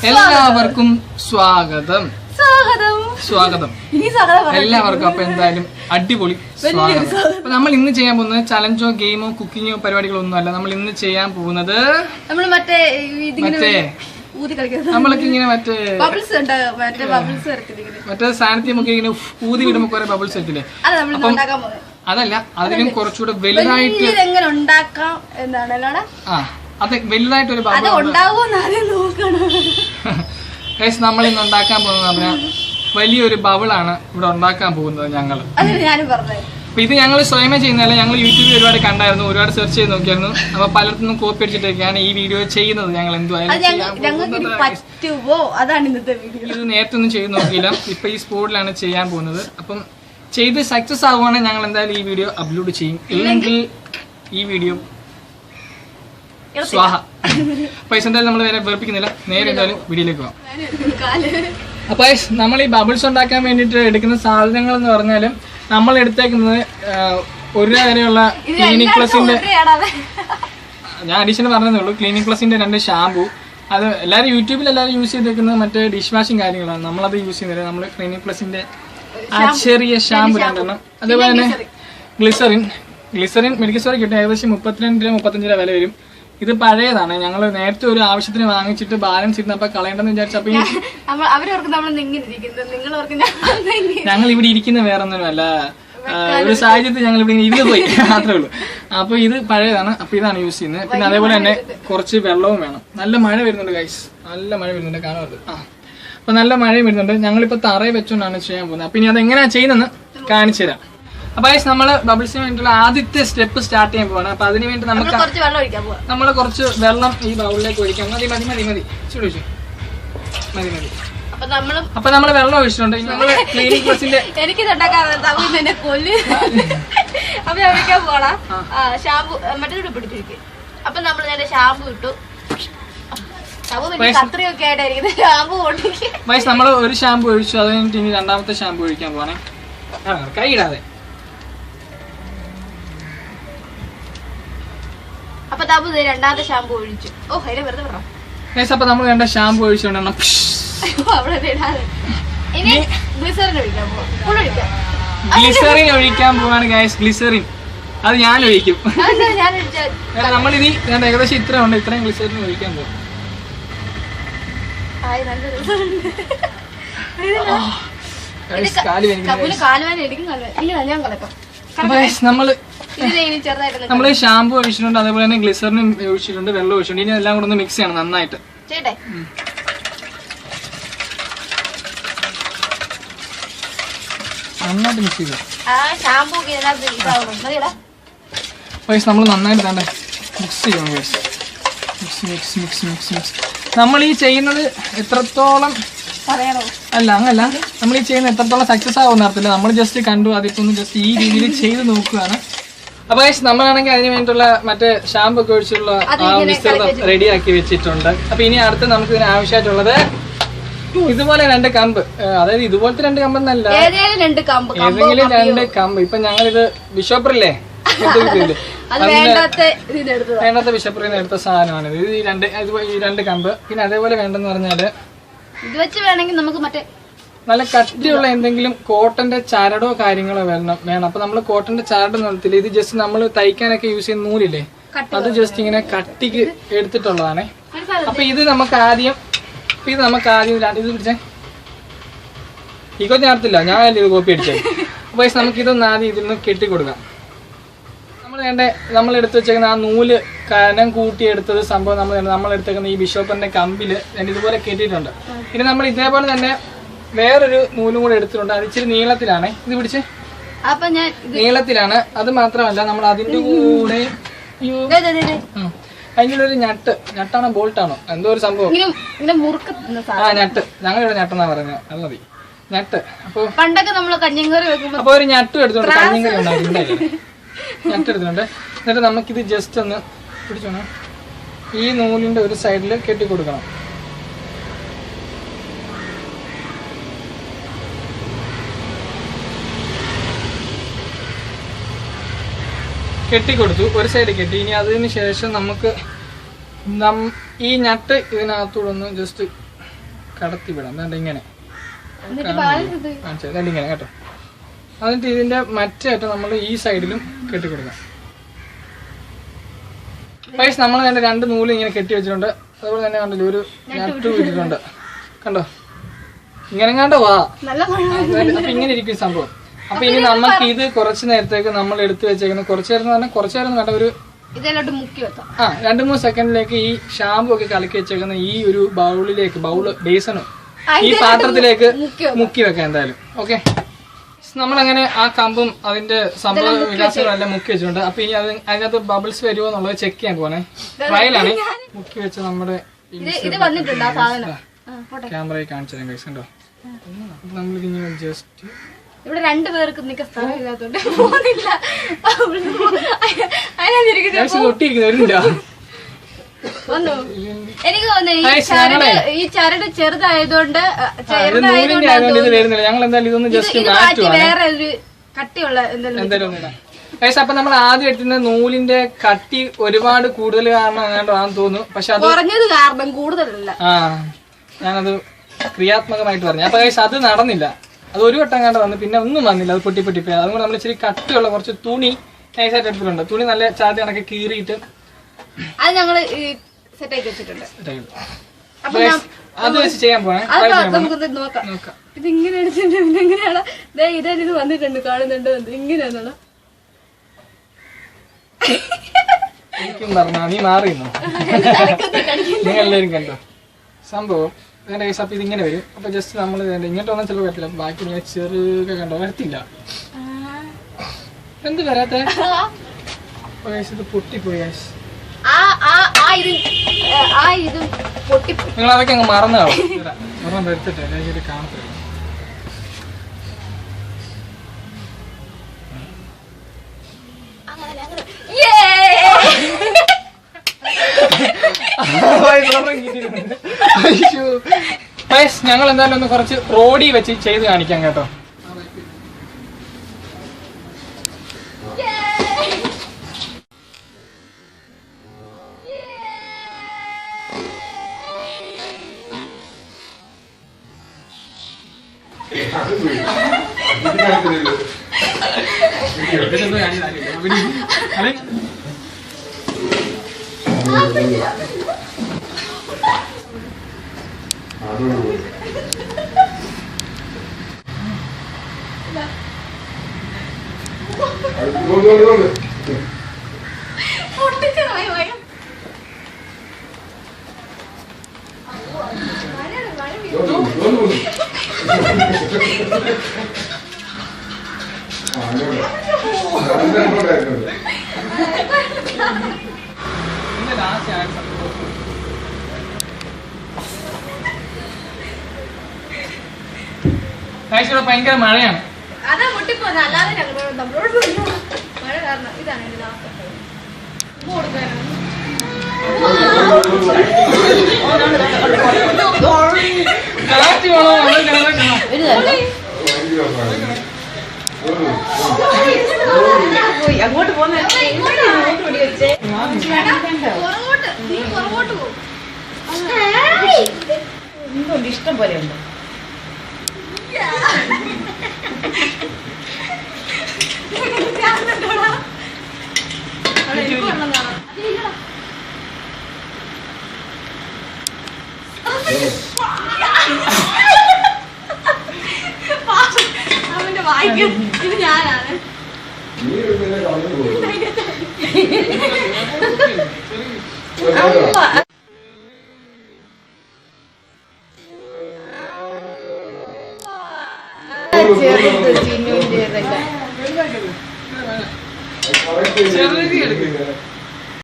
എല്ലാവർക്കും സ്വാഗതം. സ്വാഗതം. സ്വാഗതം. എല്ലാവർക്കും അപ്പൊ എന്തായാലും അടിപൊളി സ്വാഗതം. അപ്പൊ നമ്മൾ ഇന്ന് ചെയ്യാൻ പോകുന്നത് ചലഞ്ചോ ഗെയിമോ കുക്കിങ്ങോ പരിപാടികളോ ഒന്നും അല്ല. നമ്മൾ ഇന്ന് ചെയ്യാൻ പോകുന്നത് നമ്മൾ മറ്റേ മറ്റേ നമ്മളൊക്കെ ഇങ്ങനെ മറ്റേ മറ്റേ സാധനത്തിൽ നമുക്ക് ഇങ്ങനെ. ഊതി വിടുമ്പോ കുറെ ബബിൾസ് എത്തില്ലേ അപ്പം അതല്ല അതിലും കുറച്ചുകൂടെ വലുതായിട്ട് എങ്ങനെ ഉണ്ടാക്കാം എന്നാണ് ആ. അത് വലുതായിട്ട് ഒരു അത് ഉണ്ടാവുമോ നോക്കണം. നമ്മൾ ഇന്ന് ഉണ്ടാക്കാൻ പോകുന്നത് പറഞ്ഞാൽ വലിയൊരു ബബിളാണ് ഇവിടെ ഉണ്ടാക്കാൻ പോകുന്നത് ഞങ്ങൾ അപ്പൊ ഇത് ഞങ്ങൾ സ്വയമേ ചെയ്യുന്നതല്ല ഞങ്ങൾ യൂട്യൂബിൽ ഒരുപാട് കണ്ടായിരുന്നു ഒരുപാട് സെർച്ച് ചെയ്ത് നോക്കിയായിരുന്നു. അപ്പൊ പലർക്കും കോപ്പി അടിച്ചിട്ടൊക്കെയാണ് ഈ വീഡിയോ ചെയ്യുന്നത് ഞങ്ങൾ എന്തുവായാലും ഇത് നേരത്തെ ഒന്നും ചെയ്ത് നോക്കിയില്ല. ഇപ്പൊ ഈ സ്പോട്ടിലാണ് ചെയ്യാൻ പോകുന്നത്. അപ്പം ചെയ്ത് സക്സസ് ആവുകയാണെങ്കിൽ ഞങ്ങൾ എന്തായാലും ഈ വീഡിയോ അപ്ലോഡ് ചെയ്യും. ഇല്ലെങ്കിൽ ഈ വീഡിയോ സ്വാഹ. പൈസ എന്തായാലും നമ്മൾ വേറെ വേർപ്പിക്കുന്നില്ല. നേരെ എന്തായാലും വീഡിയോയിലേക്ക് പോകാം അപ്പൊ നമ്മൾ ഈ ബബിൾസ് ഉണ്ടാക്കാൻ വേണ്ടിട്ട് എടുക്കുന്ന സാധനങ്ങൾ എന്ന് പറഞ്ഞാലും നമ്മൾ എടുത്തേക്കുന്നത് ഒരു വരെയുള്ള ക്ലിനിക് പ്ലസിന്റെ ഞാൻ അഡീഷണൽ പറഞ്ഞതേ ഉള്ളൂ. ക്ലിനിക് പ്ലസിന്റെ രണ്ട് ഷാമ്പു. അത് എല്ലാവരും യൂട്യൂബിൽ എല്ലാവരും യൂസ് ചെയ്തേക്കുന്നത് മറ്റേ ഡിഷ് വാഷിംഗ് കാര്യങ്ങളാണ്. നമ്മളത് യൂസ് ചെയ്യുന്നത് നമ്മൾ ക്ലിനിക് പ്ലസിന്റെ ആ ചെറിയ ഷാമ്പു രണ്ടെണ്ണം. അതേപോലെ തന്നെ ഗ്ലിസറിൻ. ഗ്ലിസറിൻ. മെഡിക്കൽ സ്റ്റോറിൽ കിട്ടും ഏകദേശം മുപ്പത്തിരണ്ട് രൂപ മുപ്പത്തഞ്ച് രൂപ വില വരും. ഇത് പഴയതാണ്. ഞങ്ങൾ നേരത്തെ ഒരു ആവശ്യത്തിന് വാങ്ങിച്ചിട്ട് ബാലൻസ് ഇരുന്നപ്പോ കളയേണ്ടെന്ന് വിചാരിച്ചപ്പോ ഞങ്ങൾ ഇവിടെ ഇരിക്കുന്ന വേറൊന്നുമല്ല. ഒരു സാഹചര്യത്തിൽ ഞങ്ങൾ ഇവിടെ ഇരുന്ന് പോയി. മാത്രമേ ഉള്ളൂ. അപ്പൊ ഇത് പഴയതാണ്. അപ്പൊ ഇതാണ് യൂസ് ചെയ്യുന്നത്. പിന്നെ അതേപോലെ തന്നെ കുറച്ച് വെള്ളവും വേണം. നല്ല മഴ വരുന്നുണ്ട് ഗൈസ് നല്ല മഴ വരുന്നുണ്ട്. കാണുന്നത് ആ. അപ്പൊ നല്ല മഴയും വരുന്നുണ്ട്. ഞങ്ങളിപ്പോ തറയെ വെച്ചുകൊണ്ടാണ് ചെയ്യാൻ പോകുന്നത്. അപ്പൊ ഇനി അത് എങ്ങനെയാ ചെയ്യുന്നതെന്ന് കാണിച്ചു തരാം. അപ്പൊ ഗൈസ് നമ്മൾ ബബിൾസിന് വേണ്ടിയിട്ടുള്ള ആദ്യത്തെ സ്റ്റെപ്പ് സ്റ്റാർട്ട് ചെയ്യാൻ പോവാണ്. അപ്പൊ അതിന് വേണ്ടി നമുക്ക് നമ്മൾ കുറച്ച് വെള്ളം ഈ ബൗളിലേക്ക് ഒഴിക്കാം. മതി മതി മതി മതി. ചൂട് ഒഴിച്ചു മതി മതി. അപ്പൊ നമ്മൾ വെള്ളം ഒഴിച്ചിട്ടുണ്ട്. നമ്മൾ ക്ലീനിക് പ്ലസിന്റെ എനിക്ക് കൊല്ല്. അപ്പൊ ഞാൻ പോണാ ഷാമ്പു മറ്റേ പിടിച്ചിരിക്കും. അപ്പൊ നമ്മൾ നേരെ ഷാമ്പു ഇട്ടു. നമ്മൾ ഒരു ഷാമ്പു ഒഴിച്ചു. അത് കഴിഞ്ഞിട്ട് ഇനി രണ്ടാമത്തെ ഷാമ്പു ഒഴിക്കാൻ പോവാണേ. കൈ ഇടാതെ അപ്പൊ ദേ രണ്ടാമത്തെ ഷാമ്പു ഒഴിച്ചു. ഓ അതിലെ വെറുതെ പറ അപ്പൊ നമ്മൾ വേണ്ട ഷാമ്പു ഒഴിച്ചുകൊണ്ടെണ്ണം അവിടെ ഇനി ഗ്ലിസറിൻ ഒഴിക്കാൻ പോവാം. ഒഴിക്കാം. ഗ്ലിസറിൻ ഒഴിക്കാൻ പോവാണ് ഗൈസ് ഗ്ലിസറിൻ അത് ഞാൻ ഒഴിക്കും. കാരണം നമ്മളിനി ഞാൻ ഏകദേശം ഇത്ര ഉണ്ട് ഇത്രയും ഗ്ലിസറിൻ ഒഴിക്കാൻ പോകും ആയി നല്ല രസമുണ്ട്. Guys, കാൽ വേദനിക്കുന്നു കപ്പുന് കാലുവാൻ എടുക്കും കല ഇല്ല ഞാൻ കളക്കാം നമ്മൾ നമ്മൾ ഷാമ്പു ഒഴിച്ചിട്ടുണ്ട് അതേപോലെ തന്നെ ഗ്ലിസറിനും ഒഴിച്ചിട്ടുണ്ട് വെള്ളം ഒഴിച്ചിട്ടുണ്ട്. ഇനി എല്ലാം കൂടെ ഒന്ന് മിക്സ് ചെയ്യണം നന്നായിട്ട്. ചേട്ടെ നന്നായിട്ട് മിക്സ് ചെയ്തു? വയസ്സ് നമ്മൾ നന്നായിട്ട് തന്നെ മിക്സ് ചെയ്യണം പൈസ mix mix mix mix mix നമ്മൾ ഈ ചെയ്യുന്നത് എത്രത്തോളം അല്ല അങ്ങല്ല. നമ്മൾ ഈ ചെയ്യുന്നത് എത്രത്തോളം സക്സസ് ആവുന്ന അറിയത്തില്ല. നമ്മൾ ജസ്റ്റ് കണ്ടു അതിപ്പോ ഒന്ന് ജസ്റ്റ് ഈ രീതിയിൽ ചെയ്ത് നോക്കുകയാണ്. അപ്പൊ നമ്മളാണെങ്കിൽ അതിന് വേണ്ടിയിട്ടുള്ള മറ്റേ ഷാമ്പു ഒക്കെ ഒഴിച്ചുള്ള ആ റെഡി റെഡിയാക്കി വെച്ചിട്ടുണ്ട്. അപ്പൊ ഇനി അടുത്ത് നമുക്ക് ഇതിന് ആവശ്യമായിട്ടുള്ളത് ഇതുപോലെ രണ്ട് കമ്പ്. അതായത് ഇതുപോലത്തെ രണ്ട് കമ്പ് എന്നല്ല രണ്ട് കമ്പ് കമ്പോ ഏതെങ്കിലും രണ്ട് കമ്പ്. ഇപ്പൊ ഞങ്ങളിത് ബിഷോപ്പറില്ലേ? വേണ്ടാത്ത ബിഷപ്പറിൽ നിന്ന് എടുത്ത സാധനമാണ്. ഇത് ഈ രണ്ട് ഈ രണ്ട് കമ്പ്. പിന്നെ അതേപോലെ വേണ്ടെന്ന് പറഞ്ഞാൽ ഇത് വെച്ച് വേണമെങ്കിൽ നമുക്ക് മറ്റേ നല്ല കട്ടിയുള്ള എന്തെങ്കിലും കോട്ടന്റെ ചരടോ കാര്യങ്ങളോ വേണം വേണം. അപ്പൊ നമ്മൾ കോട്ടന്റെ ചരട് നിർത്തില്ല. ഇത് ജസ്റ്റ് നമ്മൾ തയ്ക്കാനൊക്കെ യൂസ് ചെയ്യുന്ന നൂലില്ലേ? അത് ജസ്റ്റ് ഇങ്ങനെ കട്ടിക്ക് എടുത്തിട്ടുള്ളതാണ്? അപ്പൊ ഇത് നമുക്ക് ആദ്യം ഇത് നമുക്ക് ആദ്യം ഇത് പിടിച്ചേ. ഈ കൊച്ചു നടത്തില്ല ഞാൻ ഇത് കോപ്പി അടിച്ചേ അപ്പൊ നമുക്ക് ഇതൊന്ന് ആദ്യം ഇതിൽ നിന്ന് കെട്ടിക്കൊടുക്കാം. നമ്മൾ വേണ്ട നമ്മൾ എടുത്തു വെച്ചേക്കുന്ന ആ നൂൽ കനം കൂട്ടി എടുത്തത് സംഭവം നമ്മൾ നമ്മൾ എടുത്തേക്കുന്ന ഈ ബിഷോപ്പറിന്റെ കമ്പിൽ ഞാൻ ഇതുപോലെ കെട്ടിയിട്ടുണ്ട്. ഇനി നമ്മൾ ഇതേപോലെ തന്നെ വേറൊരു നൂലും കൂടെ എടുത്തിട്ടുണ്ട്. അത് ഇച്ചിരി നീളത്തിലാണ്. ഇത് പിടിച്ച്. അപ്പൊ ഞാൻ നീളത്തിലാണ്. അത് മാത്രമല്ല നമ്മൾ അതിന്റെ കൂടെ അതിന്റെ ഒരു ഞട്ട്. ഞട്ടാണോ ബോൾട്ടാണോ? എന്തോ ഒരു സംഭവം. ആ ഞട്ട്. ഞങ്ങളിവിടെ ഞട്ടെന്നാ പറയുന്നത് അത് മതി. ഞട്ട്. അപ്പൊ പണ്ടൊക്കെ നമ്മൾ കഞ്ഞിങ്കറി വെക്കുമ്പോ അപ്പൊ ഒരു ഞട്ടും എടുത്തോണ്ട് കഞ്ഞിങ്കറി ഉണ്ടാക്കിയിട്ടുണ്ടേ ഞട്ട് എടുത്തിട്ടുണ്ട്. എന്നിട്ട് നമുക്കിത് ജസ്റ്റ് ഒന്ന് പിടിച്ചോണം. ഈ നൂലിന്റെ ഒരു സൈഡിൽ കെട്ടി കൊടുക്കണം കെട്ടിക്കൊടുത്തു. ഒരു സൈഡ് കെട്ടി. ഇനി അതിന് ശേഷം നമുക്ക് ഈ ഞട്ട് ഇതിനകത്തൂടെ ഒന്ന് ജസ്റ്റ് കടത്തി വിടാം. എന്നിട്ട് ഇങ്ങനെ കാണിച്ചു ഇങ്ങനെ കേട്ടോ. എന്നിട്ട് ഇതിന്റെ മറ്റേ അറ്റം നമ്മൾ ഈ സൈഡിലും കെട്ടി കൊടുക്കാം പൈസ നമ്മൾ തന്നെ രണ്ട് നൂൽ ഇങ്ങനെ കെട്ടി വെച്ചിട്ടുണ്ട്. അതുപോലെ തന്നെ കണ്ടല്ലോ ഒരു ഞട്ട് വിട്ടിട്ടുണ്ട്. കണ്ടോ? ഇങ്ങനെ കണ്ടോ? വാ. അപ്പൊ ഇങ്ങനെ ഇരിക്കും സംഭവം. അപ്പൊ ഇനി നമുക്ക് ഇത് കുറച്ച് നേരത്തേക്ക് നമ്മൾ എടുത്തു വെച്ചേക്കുന്ന കുറച്ചു നേരം എന്ന് പറഞ്ഞാൽ കുറച്ചു നേരം കണ്ട ഒരു ഇതിലോട്ട് മുക്കി വെക്കാം. ആ രണ്ട് മൂന്ന് സെക്കൻഡിലേക്ക് ഈ ഷാമ്പു ഒക്കെ കലക്കി വെച്ചേക്കുന്ന ഈ ഒരു ബൗളിലേക്ക് ബൗൾ ബേസനോ ഈ പാത്രത്തിലേക്ക് മുക്കി വെക്കാം. എന്തായാലും. ഓക്കെ നമ്മളങ്ങനെ ആ കമ്പും അതിന്റെ സംഭവ വികാസങ്ങളും എല്ലാം മുക്കി വെച്ചിട്ടുണ്ട്. അപ്പൊ ഇനി അത് അതിനകത്ത് ബബിൾസ് വരുമോ എന്നുള്ളത് ചെക്ക് ചെയ്യാൻ പോണേ ട്രയലാണ് മുക്കി വെച്ച നമ്മുടെ ക്യാമറയിൽ കാണിച്ചു തരാം അപ്പൊ നമ്മളിതിങ്ങനെ ജസ്റ്റ് ഇവിടെ രണ്ടു പേർക്ക് സ്ഥലം സ്ഥലമില്ലാത്തോണ്ട് പോകുന്നില്ല. വന്നു. എനിക്ക് തോന്നുന്നു ഈ ചരട് ഈ ചരട് ചെറുതായതുകൊണ്ട് ചെറുതായതുകൊണ്ട് വേറെ ഒരു കട്ടിയുള്ള എന്തെങ്കിലും അപ്പൊ നമ്മൾ ആദ്യം എത്തുന്ന നൂലിന്റെ കട്ടി ഒരുപാട് കൂടുതൽ കാരണം എങ്ങാണ്ടാന്ന് തോന്നുന്നു. പക്ഷെ അത് കുറഞ്ഞത് കാരണം കൂടുതലല്ല. ആ ഞാനത് ക്രിയാത്മകമായിട്ട് പറഞ്ഞു. അപ്പൊ അത് നടന്നില്ല. അത് ഒരു വട്ടം കണ്ട വന്നു പിന്നെ ഒന്നും വന്നില്ല. അത് പൊട്ടി പൊട്ടി പോയി. അതുകൊണ്ട് നമ്മൾ ഇച്ചിരി കട്ടിയുള്ള കുറച്ച് തുണി നൈസായിട്ട് എടുത്തിട്ടുണ്ട്. തുണി നല്ല ചാതി കണക്കെ കീറിയിട്ട് അത് ഞങ്ങൾ സെറ്റ് ആക്കി വെച്ചിട്ടുണ്ട്. അത് വെച്ച് ചെയ്യാൻ പോണേ. പോണേ. നമുക്കൊന്ന് നോക്കാം. നോക്കാം. ഇത് ഇങ്ങനെ എടുത്തിട്ടുണ്ട് എങ്ങനെയാണ് ദേ ഇതേ ഇത് വന്നിട്ടുണ്ട് കാണുന്നുണ്ട്. ഇങ്ങനെയാണല്ലോ എനിക്കും പറഞ്ഞ നീ മാറിയിരുന്നു? നിങ്ങൾ എല്ലാവരും കണ്ടോ? സംഭവം വേണ്ട കേസ് അപ്പൊ ഇതിങ്ങനെ വരും അപ്പൊ ജസ്റ്റ് നമ്മൾ ഇങ്ങോട്ട് വന്നാൽ ചിലപ്പോൾ വരത്തില്ല ബാക്കി ഇങ്ങനെ ചെറുക കണ്ടോ വരത്തില്ല എന്ത് വരാത്ത ഇത് പൊട്ടിപ്പോയി ഗൈസ് നിങ്ങൾ അതൊക്കെ അങ്ങ് മറന്നു അല്ലെങ്കിൽ കാണത്തില്ല ഞങ്ങൾ എന്തായാലും ഒന്ന് കുറച്ച് റോഡി വെച്ച് ചെയ്ത് കാണിക്കാം കേട്ടോ. അങ്ങനെ ഇവിടെ ഭയങ്കര മഴയാണ്. അതാ അല്ലാതെ ഞങ്ങളോട് നമ്മളോട്. മഴ കാരണം. ഇതാണ് എന്റെ അങ്ങോട്ട് പോകുന്ന ഇഷ്ടം പോലെ ഉണ്ട്? അവന്റെ വായിക്ക്. ഇത് ഞാനാണ്. ചെറുത് Дякую.